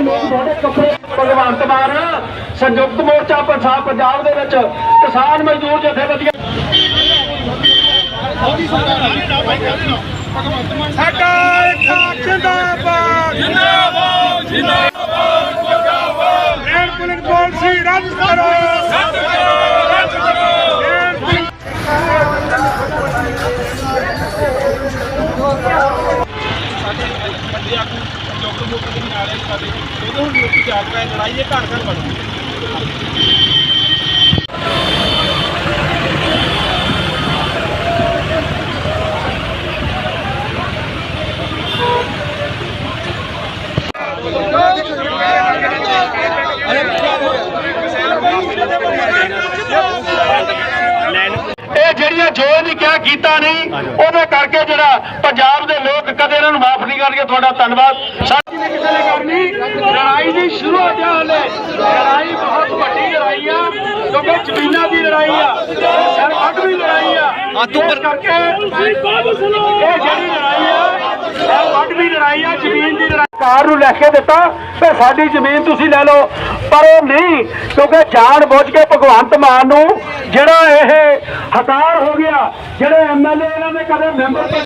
ਜਿਹੜੇ ਲੋਕ ਤੁਹਾਡੇ ਕੱਪੜੇ ਭਗਵੰਤ ਮਾਨ ਸੰਯੁਕਤ ਮੋਰਚਾ ਪੰਜਾਬ ਪੰਜਾਬ ਦੇ ਵਿੱਚ ਕਿਸਾਨ ਮਜ਼ਦੂਰ ਜਥੇਬੰਦੀਆਂ ਸਾਡਾ ਇੱਕਾ ਜਿੰਦਾਬਾਦ ਜਿੰਦਾਬਾਦ। ਜਿੰਦਾਬਾਦ ਜਿੰਦਾਬਾਦ ਰੈਡ ਪੁਲਿਸ ਪਾਲਿਸੀ ਰੱਦ ਕਰੋ। ਰੱਦ ਕਰੋ ਰੱਦ ਕਰੋ ਸਾਡੇ ਆਗੂ ਡਾਕਟਰ ਮੋਦੀ ਦੇ ਨਾਲ ਹੈ ਸਾਡੇ ਉਹਦੇ ਹੁਣ ਲੋਕੀ ਜਾਗ ਪਏ ਲੜਾਈ ਇਹ ਘਰ ਘਰ ਬਣੂ ਜੋ ਨਹੀਂ ਕਿਹਾ ਕੀਤਾ ਨਹੀਂ ਉਹਦੇ ਕਰਕੇ ਜਿਹੜਾ ਪੰਜਾਬ ਦੇ ਲੋਕ ਕਦੇ ਇਹਨਾਂ ਨੂੰ ਮਾਫ ਨਹੀਂ ਕਰਨਗੇ ਤੁਹਾਡਾ ਧੰਨਵਾਦ। ਸਾਡੀ ਨੇ ਕਿਸੇ ਨੇ ਕਰਨੀ? ਲੜਾਈ ਦੀ ਸ਼ੁਰੂ ਹੋ ਜਾ ਹਲੇ। ਲੜਾਈ ਬਹੁਤ ਵੱਡੀ ਲੜਾਈ ਆ ਕਿਉਂਕਿ ਜ਼ਮੀਨਾਂ ਦੀ ਲੜਾਈ ਆ। ਸਰਹੱਦ ਦੀ ਲੜਾਈ ਆ। ਆ ਤੂੰ ਕਰਕੇ ਇਹ ਜਿਹੜੀ ਲੜਾਈ ਆ ਸਰਹੱਦ ਦੀ ਲੜਾਈ ਆ ਸਰਕਾਰ ਨੂੰ ਲੈ ਕੇ ਦਿੱਤਾ ਕਿ ਸਾਡੀ ਜ਼ਮੀਨ ਤੁਸੀਂ ਲੈ ਲਓ। ਪਰ ਉਹ ਨਹੀਂ, ਕਿਉਂਕਿ ਜਾਣ ਬੁੱਝ ਕੇ ਭਗਵੰਤ ਮਾਨ ਨੂੰ ਜਿਹੜਾ ਇਹ ਹਤਾਰ ਹੋ ਗਿਆ, ਜਿਹੜੇ ਐਮਐਲਏ ਇਹਨਾਂ ਦੇ ਕਦੇ ਮੈਂਬਰ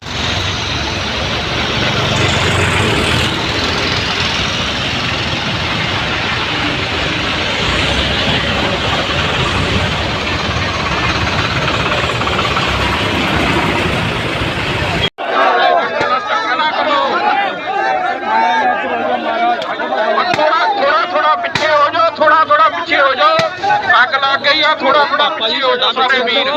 ਥੋੜਾ ਥੋੜਾ ਪਿੱਛੇ ਹੋ ਜਾਓ ਥੋੜਾ ਥੋੜਾ ਪਿੱਛੇ ਹੋ ਜਾਓ ਅੱਗ ਲੱਗ ਗਈ ਆ ਥੋੜਾ ਥੋੜਾ ਪਿੱਛੇ ਹੋ ਜਾਓ ਸਾਰੇ ਵੀਰ।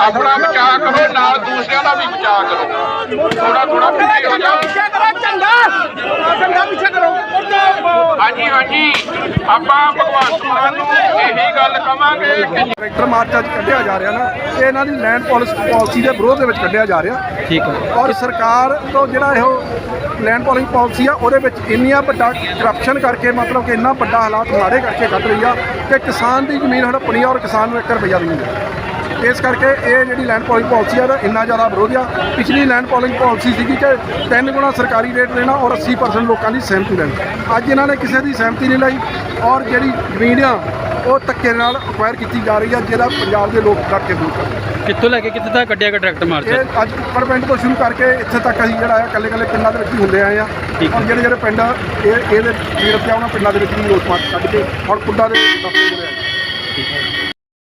ਆਪਣਾ ਬਚਾਅ ਕਰੋ, ਨਾਲ ਦੂਸਰਿਆਂ ਦਾ ਵੀ ਬਚਾਅ ਕਰੋ। ਥੋੜਾ ਥੋੜਾ ਪਿੱਛੇ ਹੋ ਜਾਓ। ਕਰੋ ਝੰਡਾ ਝੰਡਾ ਪਿੱਛੇ ਕਰੋ। ਆਪਾਂ ਭਗਵੰਤ ਮਾਨ ਨੂੰ ਇਹੀ ਗੱਲ ਕਵਾਂਗੇ। ਕਿ ਟਰੈਕਟਰ ਮਾਰਚ ਅੱਜ ਕੱਢਿਆ ਜਾ ਰਿਹਾ ਨਾ ਇਹ ਇਹਨਾਂ ਦੀ ਲੈਂਡ ਪਾਲਿਸੀ ਪਾਲਿਸੀ ਦੇ ਵਿਰੋਧ ਦੇ ਵਿੱਚ ਕੱਢਿਆ ਜਾ ਰਿਹਾ। ਠੀਕ ਹੈ। ਔਰ ਸਰਕਾਰ ਤੋਂ ਜਿਹੜਾ ਇਹੋ ਲੈਂਡ ਪਾਲਿਸੀ ਪਾਲਿਸੀ ਆ ਉਹਦੇ ਵਿੱਚ ਇੰਨੀਆਂ ਵੱਡਾ ਕਰਪਸ਼ਨ ਕਰਕੇ ਮਤਲਬ ਕਿ ਇੰਨਾ ਵੱਡਾ ਹਾਲਾਤ ਮਾੜੇ ਕਰਕੇ ਕੱਢ ਰਹੀ ਆ ਕਿ ਕਿਸਾਨ ਦੀ ਜ਼ਮੀਨ ਹੜਪਣੀ ਆ ਔਰ ਕਿਸਾਨ ਨੂੰ 1 ਰੁਪਈਆ ਵੀ ਨਹੀਂ ਮਿਲਦਾ ਇਸ ਕਰਕੇ ਇਹ ਜਿਹੜੀ ਲੈਂਡ ਪਾਲਿਸੀ ਪਾਲਿਸੀ ਆ ਦਾ ਇੰਨਾ ਜ਼ਿਆਦਾ ਵਿਰੋਧ ਆ। ਪਿਛਲੀ ਲੈਂਡ ਪਾਲਿਸੀ ਪਾਲਿਸੀ ਸੀਗੀ ਕਿ ਤਿੰਨ ਗੁਣਾ ਸਰਕਾਰੀ ਰੇਟ ਦੇਣਾ ਔਰ 80% ਲੋਕਾਂ ਦੀ ਸਹਿਮਤੀ ਲੈਣੀ। ਅੱਜ ਇਹਨਾਂ ਨੇ ਕਿਸੇ ਦੀ ਸਹਿਮਤੀ ਨਹੀਂ ਲਈ ਔਰ ਜਿਹੜੀ ਜ਼ਮੀਨ ਆ ਉਹ ਧੱਕੇ ਨਾਲ ਅਕਵਾਇਰ ਕੀਤੀ ਜਾ ਰਹੀ ਆ ਜਿਹੜਾ ਪੰਜਾਬ ਦੇ ਲੋਕ ਡਟ ਕੇ ਦੂਰ ਕਰ ਕਿੱਥੋਂ ਲੈ ਕੇ ਕਿੱਥੇ ਤੱਕ ਕੱਢਿਆ ਗਿਆ ਟਰੈਕਟਰ ਮਾਰਚ ਇਹ ਅੱਜ ਉੱਪਰ ਪਿੰਡ ਤੋਂ ਸ਼ੁਰੂ ਕਰਕੇ ਇੱਥੇ ਤੱਕ ਅਸੀਂ ਜਿਹੜਾ ਆ ਕੱਲੇ ਕੱਲੇ ਪਿੰਡਾਂ ਦੇ ਵਿੱਚ ਹੀ ਹੁੰਦੇ ਆਏ ਆ। ਔਰ ਜਿਹੜੇ ਜਿਹੜੇ ਪਿੰਡ ਇਹ ਇਹਦੇ ਵੀਰ ਤੇ ਉਹਨਾਂ ਪਿੰਡਾਂ ਦੇ ਵਿੱਚ ਵੀ ਰੋਸ ਮਾਰਚ ਕੱਢ ਕੇ ਔਰ ਕੁੱਡਾ ਦੇ ਦਫ਼ਤਰ ਕੋਲੇ ਆਏ